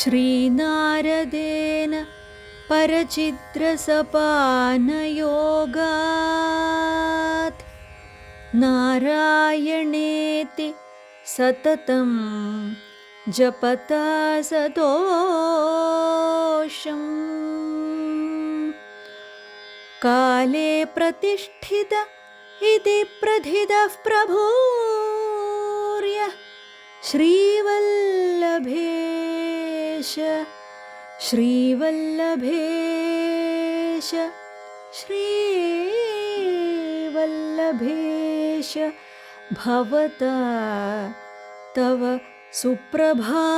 श्रीनारदेन परचिद्रसपानयोगात् नारायणेति सततं जपता सदोषम् काले प्रतिष्ठित इति प्रथितः प्रभूर्यः श्रीवल्लभेश श्रीवल्लभेश श्रीवल्लभेश भवता तव സുപ്രഭാതം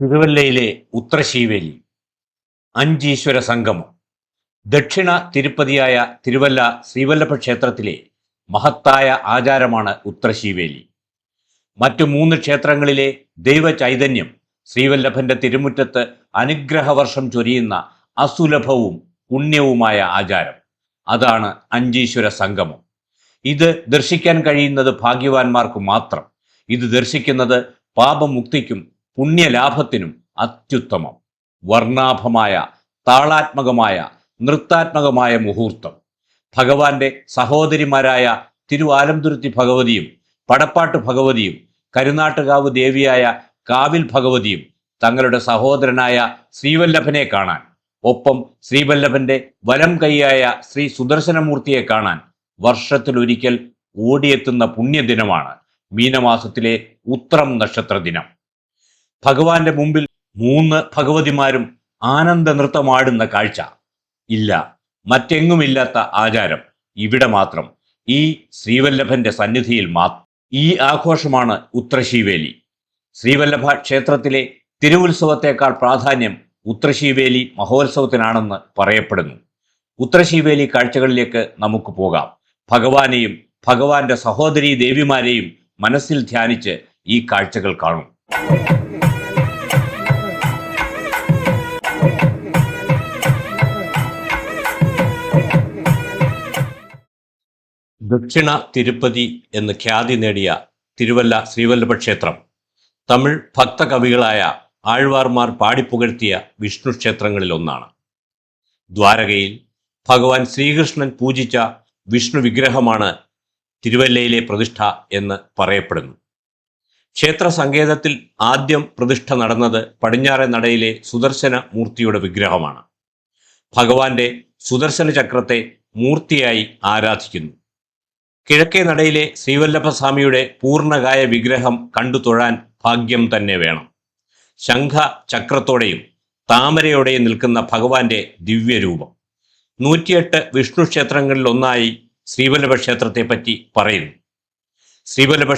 തിരുവല്ലയിലെ ഉത്രശീവേലി അഞ്ചീശ്വര സംഗമം ദക്ഷിണ തിരുപ്പതിയായ തിരുവല്ല ശ്രീവല്ലഭ ക്ഷേത്രത്തിലെ മഹത്തായ ആചാരമാണ് ഉത്രശീവേലി മറ്റു മൂന്ന് ക്ഷേത്രങ്ങളിലെ ദൈവ ചൈതന്യം ശ്രീവല്ലഭന്റെ തിരുമുറ്റത്ത് അനുഗ്രഹവർഷം ചൊരിയുന്ന അസുലഭവും പുണ്യവുമായ ആചാരം. അതാണ് അഞ്ചീശ്വര സംഗമം. ഇത് ദർശിക്കാൻ കഴിയുന്നത് ഭാഗ്യവാന്മാർക്ക് മാത്രം. ഇത് ദർശിക്കുന്നത് പാപമുക്തിക്കും പുണ്യലാഭത്തിനും അത്യുത്തമം. വർണാഭമായ താളാത്മകമായ നൃത്താത്മകമായ മുഹൂർത്തം. ഭഗവാന്റെ സഹോദരിമാരായ തിരുവാലംതുരുത്തി ഭഗവതിയും പടപ്പാട്ട് ഭഗവതിയും കരുനാട്ടുകാവ് ദേവിയായ കാവിൽ ഭഗവതിയും തങ്ങളുടെ സഹോദരനായ ശ്രീവല്ലഭനെ കാണാൻ ഒപ്പം ശ്രീവല്ലഭന്റെ വലം കൈയായ ശ്രീ സുദർശനമൂർത്തിയെ കാണാൻ വർഷത്തിലൊരിക്കൽ ഓടിയെത്തുന്ന പുണ്യദിനമാണ് മീനമാസത്തിലെ ഉത്രം നക്ഷത്ര ദിനം ഭഗവാന്റെ മുമ്പിൽ മൂന്ന് ഭഗവതിമാരും ആനന്ദ നൃത്തമാടുന്ന കാഴ്ച. ഇല്ല മറ്റെങ്ങുമില്ലാത്ത ആചാരം. ഇവിടെ മാത്രം. ഈ ശ്രീവല്ലഭന്റെ സന്നിധിയിൽ മാത്രം ഈ ആഘോഷമാണ് ഉത്രശീവേലി. ശ്രീവല്ലഭ ക്ഷേത്രത്തിലെ തിരുവുത്സവത്തെക്കാൾ പ്രാധാന്യം ഉത്രശീവേലി മഹോത്സവത്തിനാണെന്ന് പറയപ്പെടുന്നു. ഉത്രശീവേലി കാഴ്ചകളിലേക്ക് നമുക്ക് പോകാം. ഭഗവാനെയും ഭഗവാന്റെ സഹോദരി ദേവിമാരെയും മനസ്സിൽ ധ്യാനിച്ച് ഈ കാഴ്ചകൾ കാണും. ദക്ഷിണ തിരുപ്പതി എന്ന് ഖ്യാതി നേടിയ തിരുവല്ല ശ്രീവല്ലഭ ക്ഷേത്രം. തമിഴ് ഭക്തകവികളായ ആഴ്വാർമാർ പാടിപ്പുകഴ്ത്തിയ വിഷ്ണു ക്ഷേത്രങ്ങളിൽ ഒന്നാണ് ദ്വാരകയിൽ ഭഗവാൻ ശ്രീകൃഷ്ണൻ പൂജിച്ച വിഷ്ണു വിഗ്രഹമാണ് തിരുവല്ലയിലെ പ്രതിഷ്ഠ എന്ന് പറയപ്പെടുന്നു. ക്ഷേത്ര സങ്കേതത്തിൽ ആദ്യം പ്രതിഷ്ഠ നടന്നത് പടിഞ്ഞാറെ നടയിലെ സുദർശന മൂർത്തിയുടെ വിഗ്രഹമാണ്. ഭഗവാന്റെ സുദർശന ചക്രത്തെ മൂർത്തിയായി ആരാധിക്കുന്നു. കിഴക്കേ നടയിലെ ശ്രീവല്ലഭസ്വാമിയുടെ പൂർണകായ വിഗ്രഹം കണ്ടു തൊഴാൻ ഭാഗ്യം തന്നെ വേണം. ശംഖ ചക്രത്തോടെയും താമരയോടെയും നിൽക്കുന്ന ഭഗവാന്റെ ദിവ്യരൂപം. നൂറ്റിയെട്ട് വിഷ്ണു ക്ഷേത്രങ്ങളിൽ ഒന്നായി ശ്രീവല്ലഭ ക്ഷേത്രത്തെ പറ്റി പറയുന്നു. ശ്രീവല്ലഭ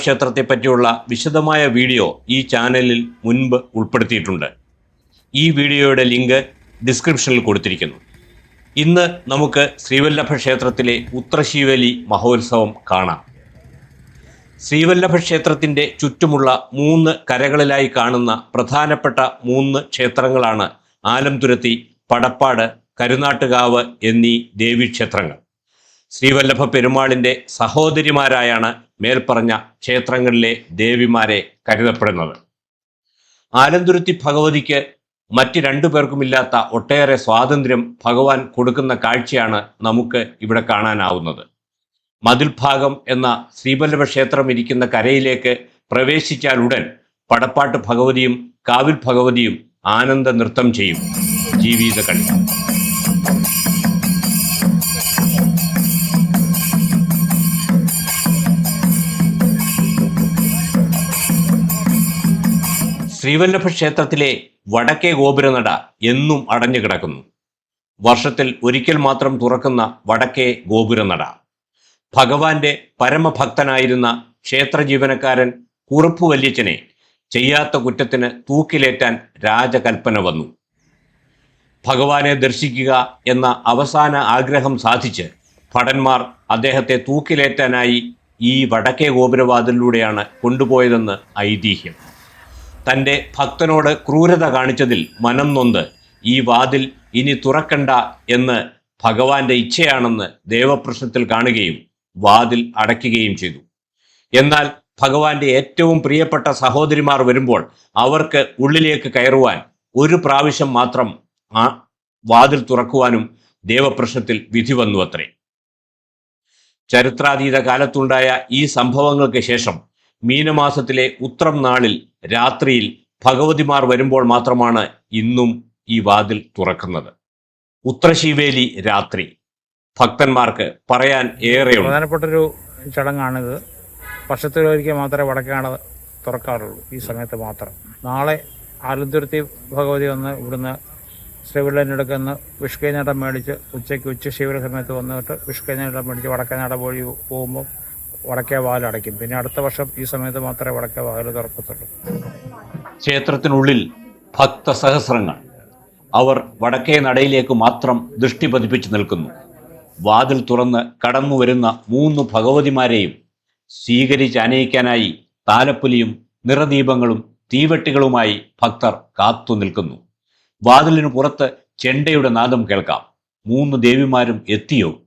വിശദമായ വീഡിയോ ഈ ചാനലിൽ മുൻപ് ഉൾപ്പെടുത്തിയിട്ടുണ്ട്. ഈ വീഡിയോയുടെ ലിങ്ക് ഡിസ്ക്രിപ്ഷനിൽ കൊടുത്തിരിക്കുന്നു. ഇന്ന് നമുക്ക് ശ്രീവല്ലഭ ക്ഷേത്രത്തിലെ ഉത്രശീവലി മഹോത്സവം കാണാം. ശ്രീവല്ലഭ ക്ഷേത്രത്തിന്റെ ചുറ്റുമുള്ള മൂന്ന് കരകളിലായി കാണുന്ന പ്രധാനപ്പെട്ട മൂന്ന് ക്ഷേത്രങ്ങളാണ് ആലംതുരത്തി പടപ്പാട് കരുനാട്ടുകാവ് എന്നീ ദേവീക്ഷേത്രങ്ങൾ. ശ്രീവല്ലഭ പെരുമാളിന്റെ സഹോദരിമാരായാണ് മേൽപ്പറഞ്ഞ ക്ഷേത്രങ്ങളിലെ ദേവിമാരെ കരുതപ്പെടുന്നത്. ആലന്തുരുത്തി ഭഗവതിക്ക് മറ്റ് രണ്ടു പേർക്കുമില്ലാത്ത ഒട്ടേറെ സ്വാതന്ത്ര്യം ഭഗവാൻ കൊടുക്കുന്ന കാഴ്ചയാണ് നമുക്ക് ഇവിടെ കാണാനാവുന്നത്. മതിൽഭാഗം എന്ന ശ്രീവല്ലഭക്ഷേത്രം ഇരിക്കുന്ന കരയിലേക്ക് പ്രവേശിച്ചാലുടൻ പടപ്പാട്ട് ഭഗവതിയും കാവിൽ ഭഗവതിയും ആനന്ദ നൃത്തം ചെയ്യും ജീവിത കളി. ശ്രീവല്ലഭ ക്ഷേത്രത്തിലെ വടക്കേ ഗോപുരനട എന്നും അടഞ്ഞു കിടക്കുന്നു. വർഷത്തിൽ ഒരിക്കൽ മാത്രം തുറക്കുന്ന വടക്കേ ഗോപുരനട ഭഗവാന്റെ പരമഭക്തനായിരുന്ന ക്ഷേത്ര ജീവനക്കാരൻ കുറുപ്പ് വല്യച്ചനെ ചെയ്യാത്ത കുറ്റത്തിന് തൂക്കിലേറ്റാൻ രാജകൽപ്പന വന്നു. ഭഗവാനെ ദർശിക്കുക എന്ന അവസാന ആഗ്രഹം സാധിച്ച് ഭടന്മാർ അദ്ദേഹത്തെ തൂക്കിലേറ്റാനായി ഈ വടക്കേ ഗോപുരവാതിലൂടെയാണ് കൊണ്ടുപോയതെന്ന് ഐതിഹ്യം. തന്റെ ഭക്തനോട് ക്രൂരത കാണിച്ചതിൽ മനം നൊന്ത് ഈ വാതിൽ ഇനി തുറക്കണ്ട എന്ന് ഭഗവാന്റെ ഇച്ഛയാണെന്ന് ദേവപ്രശ്നത്തിൽ കാണുകയും വാതിൽ അടയ്ക്കുകയും ചെയ്തു. എന്നാൽ ഭഗവാന്റെ ഏറ്റവും പ്രിയപ്പെട്ട സഹോദരിമാർ വരുമ്പോൾ അവർക്ക് ഉള്ളിലേക്ക് കയറുവാൻ ഒരു പ്രാവശ്യം മാത്രം ആ വാതിൽ തുറക്കുവാനും ദേവപ്രശ്നത്തിൽ വിധി വന്നു അത്രേ ചരിത്രാതീത കാലത്തുണ്ടായ ഈ സംഭവങ്ങൾക്ക് ശേഷം മീനമാസത്തിലെ ഉത്രം നാളിൽ രാത്രിയിൽ ഭഗവതിമാർ വരുമ്പോൾ മാത്രമാണ് ഇന്നും ഈ വാതിൽ തുറക്കുന്നത്. ഉത്രശീവേലി രാത്രി. ഭക്തന്മാർക്ക് പറയാൻ ഏറെ പ്രധാനപ്പെട്ടൊരു ചടങ്ങാണിത്. വർഷത്തിലൊരിക്കൽ മാത്രമേ വടക്കാണ് തുറക്കാറുള്ളൂ ഈ സമയത്ത് മാത്രം. നാളെ ആലന്തുരുത്തി ഭഗവതി വന്ന് ഇവിടുന്ന് ശ്രീവിള്ളനെടുക്കുന്ന വിഷ്കൈനടം മേടിച്ച് ഉച്ചയ്ക്ക് ഉച്ച ശിവര സമയത്ത് വന്നിട്ട് വിഷ്കൈനടം മേടിച്ച് വടക്കനാട വഴി പോകുമ്പോൾ വടക്കേ വാലടയ്ക്കും പിന്നെ അടുത്ത വർഷം ഈ സമയത്ത് മാത്രമേ വടക്കേ വാതിൽ തുറക്കത്തുള്ളൂ. ക്ഷേത്രത്തിനുള്ളിൽ ഭക്ത സഹസ്രങ്ങൾ അവർ വടക്കേ നടയിലേക്ക് മാത്രം ദൃഷ്ടി പതിപ്പിച്ചു നിൽക്കുന്നു. വാതിൽ തുറന്ന് കടന്നു വരുന്ന മൂന്ന് ഭഗവതിമാരെയും സ്വീകരിച്ച് അനയിക്കാനായി താലപ്പൊലിയും നിറദീപങ്ങളും തീവെട്ടികളുമായി ഭക്തർ കാത്തു നിൽക്കുന്നു. വാതിലിനു പുറത്ത് ചെണ്ടയുടെ നാദം കേൾക്കാം. മൂന്ന് ദേവിമാരും എത്തിയോ?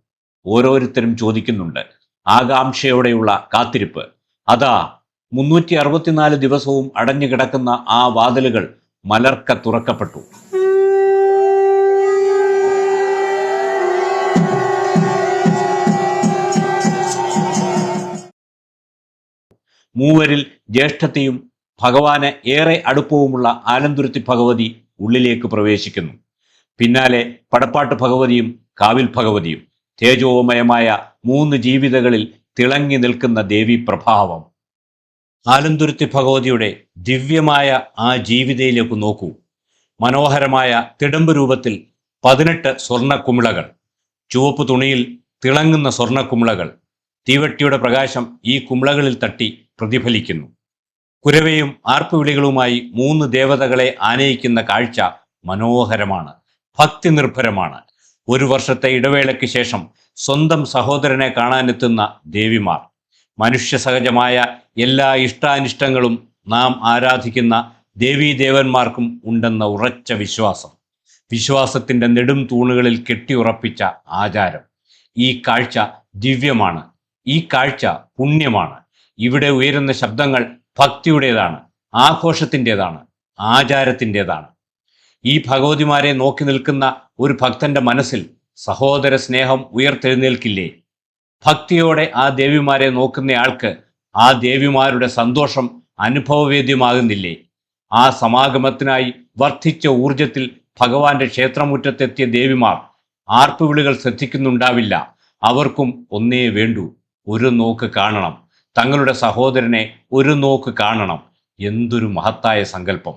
ഓരോരുത്തരും ചോദിക്കുന്നുണ്ട്. ആകാംക്ഷയോടെയുള്ള കാത്തിരിപ്പ്. അതാ മുന്നൂറ്റി അറുപത്തിനാല് ദിവസവും അടഞ്ഞു കിടക്കുന്ന ആ വാതിലുകൾ മലർക്ക തുറക്കപ്പെട്ടു. മൂവരിൽ ജ്യേഷ്ഠത്തെയും ഭഗവാന് ഏറെ അടുപ്പവുമുള്ള ആലന്തുരുത്തി ഭഗവതി ഉള്ളിലേക്ക് പ്രവേശിക്കുന്നു. പിന്നാലെ പടപ്പാട്ട് ഭഗവതിയും കാവിൽ ഭഗവതിയും. തേജോമയമായ മൂന്ന് ജീവിതകളിൽ തിളങ്ങി നിൽക്കുന്ന ദേവി പ്രഭാവം. ആലന്തുരുത്തി ഭഗവതിയുടെ ദിവ്യമായ ആ ജീവിതയിലേക്ക് നോക്കൂ. മനോഹരമായ തിടമ്പ് രൂപത്തിൽ പതിനെട്ട് സ്വർണക്കുമിളകൾ. ചുവപ്പ് തുണിയിൽ തിളങ്ങുന്ന സ്വർണക്കുമിളകൾ. തീവട്ടിയുടെ പ്രകാശം ഈ കുമിളകളിൽ തട്ടി പ്രതിഫലിക്കുന്നു. കുരവയും ആർപ്പുവിളികളുമായി മൂന്ന് ദേവതകളെ ആനയിക്കുന്ന കാഴ്ച മനോഹരമാണ്. ഭക്തി നിർഭരമാണ് ഒരു വർഷത്തെ ഇടവേളയ്ക്ക് ശേഷം സ്വന്തം സഹോദരനെ കാണാനെത്തുന്ന ദേവിമാർ. മനുഷ്യ സഹജമായ എല്ലാ ഇഷ്ടാനിഷ്ടങ്ങളും നാം ആരാധിക്കുന്ന ദേവീദേവന്മാർക്കും ഉണ്ടെന്ന ഉറച്ച വിശ്വാസം. വിശ്വാസത്തിന്റെ നെടും തൂണുകളിൽ കെട്ടിയുറപ്പിച്ച ആചാരം. ഈ കാഴ്ച ദിവ്യമാണ്. ഈ കാഴ്ച പുണ്യമാണ്. ഇവിടെ ഉയരുന്ന ശബ്ദങ്ങൾ ഭക്തിയുടേതാണ് ആഘോഷത്തിന്റെതാണ് ആചാരത്തിന്റെതാണ്. ഈ ഭഗവതിമാരെ നോക്കി നിൽക്കുന്ന ഒരു ഭക്തന്റെ മനസ്സിൽ സഹോദര സ്നേഹം ഉയർത്തെഴുന്നേൽക്കില്ലേ? ഭക്തിയോടെ ആ ദേവിമാരെ നോക്കുന്നയാൾക്ക് ആ ദേവിമാരുടെ സന്തോഷം അനുഭവവേദ്യമാകുന്നില്ലേ? ആ സമാഗമത്തിനായി വർദ്ധിച്ച ഊർജത്തിൽ ഭഗവാന്റെ ക്ഷേത്രമുറ്റത്തെത്തിയ ദേവിമാർ ആർപ്പുവിളികൾ ശ്രദ്ധിക്കുന്നുണ്ടാവില്ല. അവർക്കും ഒന്നേ വേണ്ടു. ഒരു നോക്ക് കാണണം. തങ്ങളുടെ സഹോദരനെ ഒരു നോക്ക് കാണണം. എന്തൊരു മഹത്തായ സങ്കല്പം.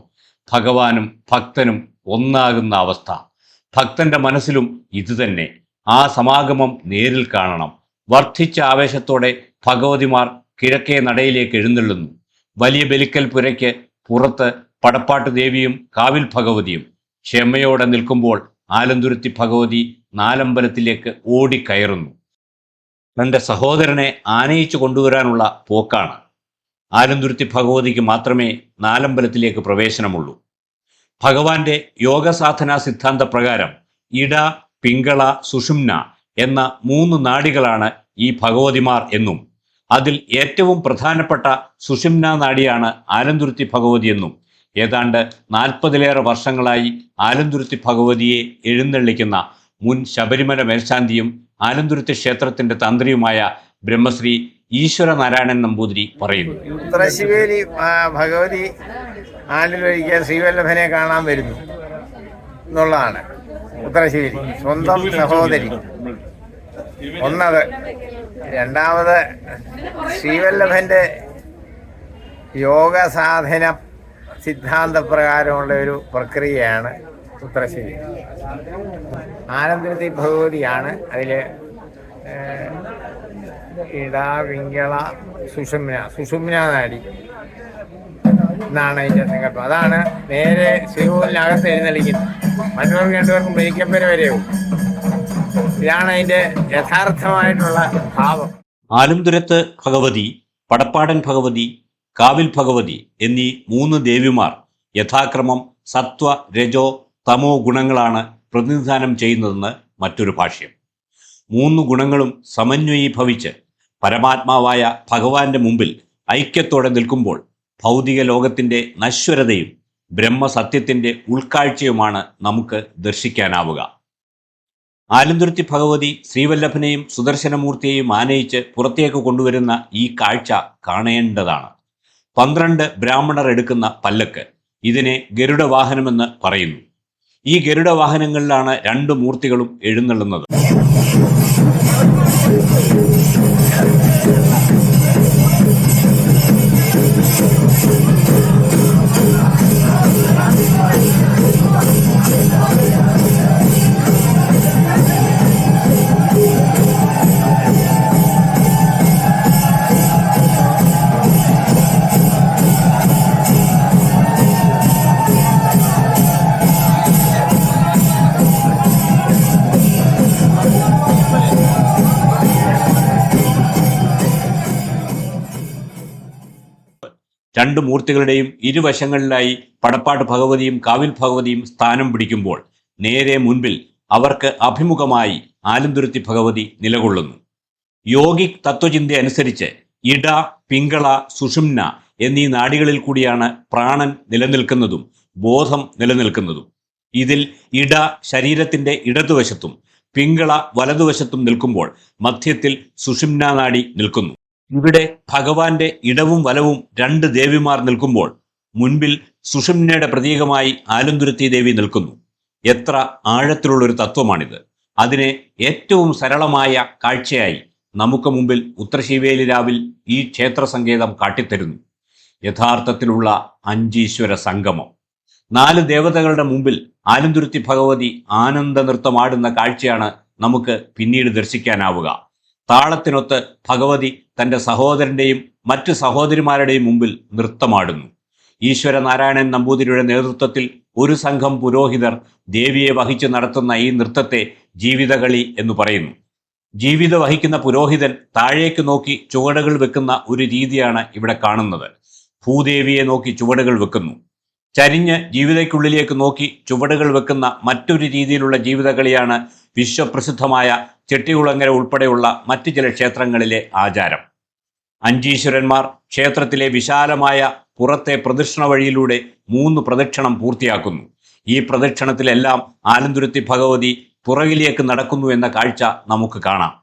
ഭഗവാനും ഭക്തനും ഒന്നാകുന്ന അവസ്ഥ. ഭക്തന്റെ മനസ്സിലും ഇതുതന്നെ. ആ സമാഗമം നേരിൽ കാണണം. വർദ്ധിച്ച ആവേശത്തോടെ ഭഗവതിമാർ കിഴക്കേ നടയിലേക്ക് എഴുന്നള്ളുന്നു. വലിയ ബലിക്കൽ പുരയ്ക്ക് പുറത്ത് പടപ്പാട്ട് ദേവിയും കാവിൽ ഭഗവതിയും. ക്ഷമയോടെ നിൽക്കുമ്പോൾ ആലന്തുരുത്തി ഭഗവതി നാലമ്പലത്തിലേക്ക് ഓടിക്കയറുന്നു. തന്റെ സഹോദരനെ ആനയിച്ചു കൊണ്ടുവരാനുള്ള പോക്കാണ്. ആലന്തുരുത്തി ഭഗവതിക്ക് മാത്രമേ നാലമ്പലത്തിലേക്ക് പ്രവേശനമുള്ളൂ. ഭഗവാന്റെ യോഗസാധനാ സിദ്ധാന്ത പ്രകാരം ഇട പിങ്കള സുഷുമ്ന എന്ന മൂന്ന് നാടികളാണ് ഈ ഭഗവതിമാർ എന്നും. അതിൽ ഏറ്റവും പ്രധാനപ്പെട്ട സുഷുമ്ന നാടിയാണ് ആലന്തുരുത്തി ഭഗവതി എന്നും. ഏതാണ്ട് നാൽപ്പതിലേറെ വർഷങ്ങളായി ആലന്തുരുത്തി ഭഗവതിയെ എഴുന്നള്ളിക്കുന്ന മുൻ ശബരിമല മേൽശാന്തിയും ആലന്തുരുത്തി ക്ഷേത്രത്തിന്റെ തന്ത്രിയുമായ ബ്രഹ്മശ്രീ ഈശ്വരനാരായണൻ നമ്പൂതിരി പറയുന്നു. ഉത്തരശിവേലി ഭഗവതി ആണ്ടിലൊരിക്കൽ ശ്രീവല്ലഭനെ കാണാൻ വരുന്നു. എന്നുള്ളതാണ്. ഉത്തരശിവേലി സ്വന്തം സഹോദരി. ഒന്നത് രണ്ടാമത് ശ്രീവല്ലഭന്റെ യോഗ സാധന സിദ്ധാന്തപ്രകാരമുള്ള ഒരു പ്രക്രിയയാണ് ഉത്തരശിവേലി. ആനന്ദത്തി ഭഗവതിയാണ് അതിൽ ഇട വിങ്കള സുഷുമ്ന. സുഷുമ്ന നാടി എന്നാണ് അതിന്റെ സങ്കല്പം അതാണ് നേരെ ശ്രീകോവിലിനകത്ത് എഴുന്നള്ളിക്കുന്നത്. മറ്റുള്ളവർക്ക് രണ്ടുപേർക്കും ബലിക്കപ്പര വരെയും ഇതാണ് അതിന്റെ യഥാർത്ഥമായിട്ടുള്ള ഭാവം. ആലുംതുരത്ത് ഭഗവതി പടപ്പാടൻ ഭഗവതി കാവിൽ ഭഗവതി എന്നീ മൂന്ന് ദേവിമാർ യഥാക്രമം സത്വ രജോ തമോ ഗുണങ്ങളാണ് പ്രതിനിധാനം ചെയ്യുന്നതെന്ന് മറ്റൊരു ഭാഷ്യം. മൂന്ന് ഗുണങ്ങളും സമന്വയീഭവിച്ച് പരമാത്മാവായ ഭഗവാന്റെ മുമ്പിൽ ഐക്യത്തോടെ നിൽക്കുമ്പോൾ ഭൗതിക ലോകത്തിന്റെ നശ്വരതയും ബ്രഹ്മസത്യത്തിന്റെ ഉൾക്കാഴ്ചയുമാണ് നമുക്ക് ദർശിക്കാനാവുക. ആലന്തുരുത്തി ഭഗവതി ശ്രീവല്ലഭനെയും സുദർശനമൂർത്തിയെയും ആനയിച്ച് പുറത്തേക്ക് കൊണ്ടുവരുന്ന ഈ കാഴ്ച കാണേണ്ടതാണ്. പന്ത്രണ്ട് ബ്രാഹ്മണർ എടുക്കുന്ന പല്ലക്ക് ഇതിനെ ഗരുഡവാഹനമെന്ന് പറയുന്നു. ഈ ഗരുഡവാഹനങ്ങളിലാണ് രണ്ട് മൂർത്തികളും എഴുന്നള്ളുന്നത്. രണ്ട് മൂർത്തികളുടെയും ഇരുവശങ്ങളിലായി പടപ്പാട്ട് ഭഗവതിയും കാവിൽ ഭഗവതിയും സ്ഥാനം പിടിക്കുമ്പോൾ നേരെ മുൻപിൽ അവർക്ക് അഭിമുഖമായി ആലന്തുരുത്തി ഭഗവതി നിലകൊള്ളുന്നു. യോഗി തത്വചിന്ത അനുസരിച്ച് ഇട പിങ്കള സുഷുമ്ന എന്നീ നാടികളിൽ കൂടിയാണ് പ്രാണൻ നിലനിൽക്കുന്നതും ബോധം നിലനിൽക്കുന്നതും. ഇതിൽ ഇട ശരീരത്തിന്റെ ഇടതുവശത്തും പിങ്കള വലതുവശത്തും നിൽക്കുമ്പോൾ മധ്യത്തിൽ സുഷുമ്ന നാടി നിൽക്കുന്നു. ഇവിടെ ഭഗവാന്റെ ഇടവും വലവും രണ്ട് ദേവിമാർ നിൽക്കുമ്പോൾ മുൻപിൽ സുഷുമ്നയുടെ പ്രതീകമായി ആലുന്തുരുത്തി ദേവി നിൽക്കുന്നു. എത്ര ആഴത്തിലുള്ളൊരു തത്വമാണിത്. അതിനെ ഏറ്റവും സരളമായ കാഴ്ചയായി നമുക്ക് മുമ്പിൽ ഉത്തരശിവേലി രാവിൽ ഈ ക്ഷേത്ര സങ്കേതം കാട്ടിത്തരുന്നു. യഥാർത്ഥത്തിലുള്ള അഞ്ചീശ്വര സംഗമം. നാല് ദേവതകളുടെ മുമ്പിൽ ആലന്തുരുത്തി ഭഗവതി ആനന്ദ നൃത്തമാടുന്ന കാഴ്ചയാണ് നമുക്ക് പിന്നീട് ദർശിക്കാനാവുക. താളത്തിനൊത്ത് ഭഗവതി തന്റെ സഹോദരന്റെയും മറ്റ് സഹോദരിമാരുടെയും മുമ്പിൽ നൃത്തമാടുന്നു. ഈശ്വരനാരായണൻ നമ്പൂതിരിയുടെ നേതൃത്വത്തിൽ ഒരു സംഘം പുരോഹിതർ ദേവിയെ വഹിച്ച് നടത്തുന്ന ഈ നൃത്തത്തെ ജീവിതകളി എന്ന് പറയുന്നു. ജീവിത വഹിക്കുന്ന പുരോഹിതൻ താഴേക്ക് നോക്കി ചുവടുകൾ വെക്കുന്ന ഒരു രീതിയാണ് ഇവിടെ കാണുന്നത്. ഭൂദേവിയെ നോക്കി ചുവടുകൾ വെക്കുന്നു. ചരിഞ്ഞ് ജീവിതയ്ക്കുള്ളിലേക്ക് നോക്കി ചുവടുകൾ വെക്കുന്ന മറ്റൊരു രീതിയിലുള്ള ജീവിതകളിയാണ് വിശ്വപ്രസിദ്ധമായ ചെട്ടികുളങ്ങര ഉൾപ്പെടെയുള്ള മറ്റു ചില ക്ഷേത്രങ്ങളിലെ ആചാരം. അഞ്ചീശ്വരന്മാർ ക്ഷേത്രത്തിലെ വിശാലമായ പുറത്തെ പ്രദക്ഷിണ വഴിയിലൂടെ മൂന്ന് പ്രദക്ഷിണം പൂർത്തിയാക്കുന്നു. ഈ പ്രദക്ഷിണത്തിലെല്ലാം ആലന്തുരുത്തി ഭഗവതി പുറകിലേക്ക് നടക്കുന്നു എന്ന കാഴ്ച നമുക്ക് കാണാം.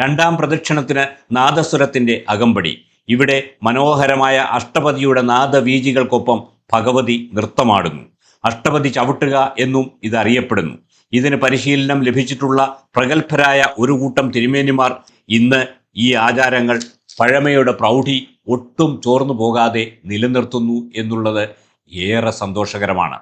രണ്ടാം പ്രദക്ഷിണത്തിന് നാദസ്വരത്തിന്റെ അകമ്പടി. ഇവിടെ മനോഹരമായ അഷ്ടപതിയുടെ നാദവീജികൾക്കൊപ്പം ഭഗവതി നൃത്തമാടുന്നു. അഷ്ടപതി ചവിട്ടുക എന്നും ഇതറിയപ്പെടുന്നു. ഇതിന് പരിശീലനം ലഭിച്ചിട്ടുള്ള പ്രഗത്ഭരായ ഒരു കൂട്ടം തിരുമേനിമാർ ഇന്ന് ഈ ആചാരങ്ങൾ പഴമയുടെ പ്രൗഢി ഒട്ടും ചോർന്നു പോകാതെ നിലനിർത്തുന്നു എന്നുള്ളത് ഏറെ സന്തോഷകരമാണ്.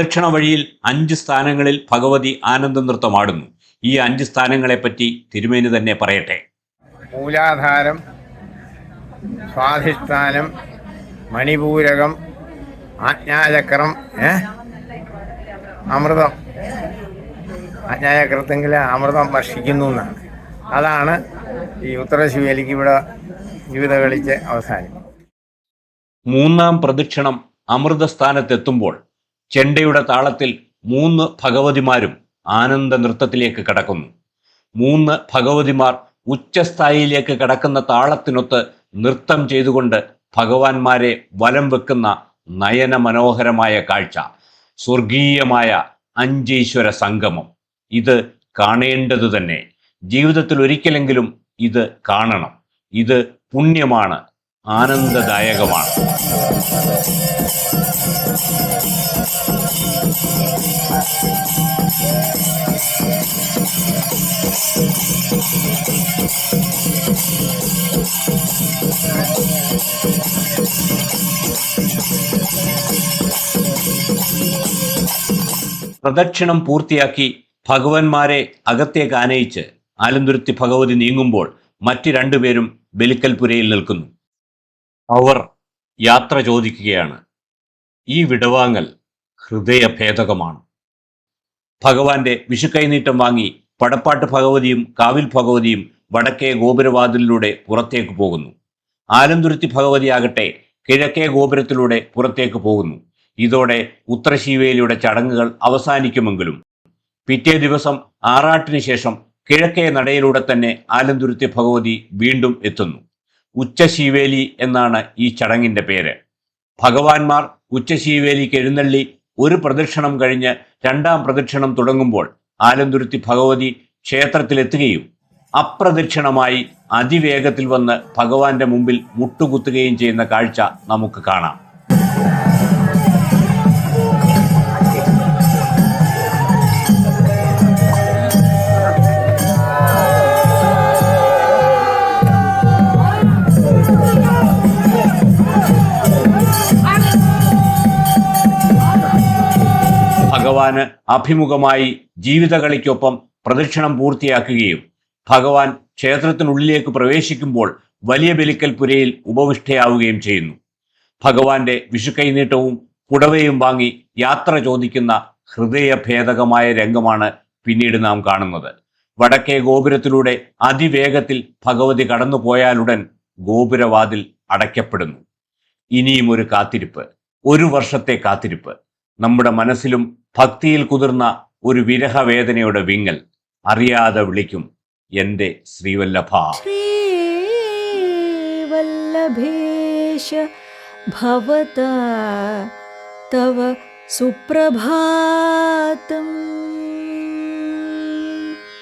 പ്രദക്ഷിണ വഴിയിൽ അഞ്ച് സ്ഥാനങ്ങളിൽ ഭഗവതി ആനന്ദ നൃത്തമാടുന്നു ഈ അഞ്ച് സ്ഥാനങ്ങളെപ്പറ്റി തിരുമേനി തന്നെ പറയട്ടെ. മൂലാധാരം സ്വാധിഷ്ഠാനം മണിപൂരകം ആജ്ഞാചക്രം ഏ? അമൃതം. ആജ്ഞാചക്രത്തെങ്കിൽ അമൃതം ഭക്ഷിക്കുന്നു എന്നാണ്. അതാണ് ഈ ഉത്തരശിവേലിക്ക് ഇവിടെ ജീവിത കളിച്ച് അവസാനിക്കും മൂന്നാം പ്രദക്ഷിണം അമൃതസ്ഥാനത്തെത്തുമ്പോൾ ചെണ്ടയുടെ താളത്തിൽ മൂന്ന് ഭഗവതിമാരും ആനന്ദ നൃത്തത്തിലേക്ക് കടക്കുന്നു. മൂന്ന് ഭഗവതിമാർ ഉച്ചസ്ഥായിയിലേക്ക് കടക്കുന്ന താളത്തിനൊത്ത് നൃത്തം ചെയ്തുകൊണ്ട് ഭഗവാന്മാരെ വലം വെക്കുന്ന നയന മനോഹരമായ കാഴ്ച സ്വർഗീയമായ അഞ്ചീശ്വര സംഗമം. ഇത് കാണേണ്ടത് തന്നെ. ജീവിതത്തിൽ ഒരിക്കലെങ്കിലും ഇത് കാണണം. ഇത് പുണ്യമാണ് ആനന്ദദായകമാണ്. പ്രദക്ഷിണം പൂർത്തിയാക്കി ഭഗവാന്മാരെ അകത്തേക്ക് ആനയിച്ച് ആലന്തുരുത്തി ഭഗവതി നീങ്ങുമ്പോൾ മറ്റ് രണ്ടുപേരും ബലിക്കൽപുരയിൽ നിൽക്കുന്നു. അവർ യാത്ര ചോദിക്കുകയാണ്. ഈ വിടവാങ്ങൽ ഹൃദയഭേദകമാണ്. ഭഗവാന്റെ വിഷുക്കൈനീട്ടം വാങ്ങി പടപ്പാട്ട് ഭഗവതിയും കാവിൽ ഭഗവതിയും വടക്കേ ഗോപുരവാതിലിലൂടെ പുറത്തേക്ക് പോകുന്നു. ആലന്തുരുത്തി ഭഗവതിയാകട്ടെ കിഴക്കേ ഗോപുരത്തിലൂടെ പുറത്തേക്ക് പോകുന്നു. ഇതോടെ ഉത്തരശീവേലിയുടെ ചടങ്ങുകൾ അവസാനിക്കുമെങ്കിലും പിറ്റേ ദിവസം ആറാട്ടിന് ശേഷം കിഴക്കേ നടയിലൂടെ തന്നെ ആലന്തുരുത്തി ഭഗവതി വീണ്ടും എത്തുന്നു. ഉച്ചശീവേലി എന്നാണ് ഈ ചടങ്ങിന്റെ പേര്. ഭഗവാൻമാർ ഉച്ചശീവേലിക്ക് എഴുന്നള്ളി ഒരു പ്രദക്ഷിണം കഴിഞ്ഞ് രണ്ടാം പ്രദക്ഷിണം തുടങ്ങുമ്പോൾ ആലന്തുരുത്തി ഭഗവതി ക്ഷേത്രത്തിലെത്തുകയും അപ്രദക്ഷിണമായി അതിവേഗത്തിൽ വന്ന് ഭഗവാന്റെ മുമ്പിൽ മുട്ടുകുത്തുകയും ചെയ്യുന്ന കാഴ്ച നമുക്ക് കാണാം. ഭഗവാന് അഭിമുഖമായി ജീവിതകളിക്കൊപ്പം പ്രദക്ഷിണം പൂർത്തിയാക്കുകയും ഭഗവാൻ ക്ഷേത്രത്തിനുള്ളിലേക്ക് പ്രവേശിക്കുമ്പോൾ വലിയ ബലിക്കൽ പുരയിൽ ഉപവിഷ്ടയാവുകയും ചെയ്യുന്നു. ഭഗവാന്റെ വിഷുക്കൈനീട്ടവും പുടവയും വാങ്ങി യാത്ര ചോദിക്കുന്ന ഹൃദയഭേദകമായ രംഗമാണ് പിന്നീട് നാം കാണുന്നത്. വടക്കേ ഗോപുരത്തിലൂടെ അതിവേഗത്തിൽ ഭഗവതി കടന്നുപോയാലുടൻ ഗോപുരവാതിൽ അടയ്ക്കപ്പെടുന്നു. ഇനിയും ഒരു കാത്തിരിപ്പ് ഒരു വർഷത്തെ കാത്തിരിപ്പ്. നമ്മുടെ മനസ്സിലും ഭക്തിയിൽ കുതിർന്ന ഒരു വിരഹവേദനയുടെ വിങ്ങൽ അറിയാതെ വിളിക്കും എന്റെ ശ്രീവല്ലഭ. ശ്രീവല്ലഭേശ ഭവത തവ സുപ്രഭാതം.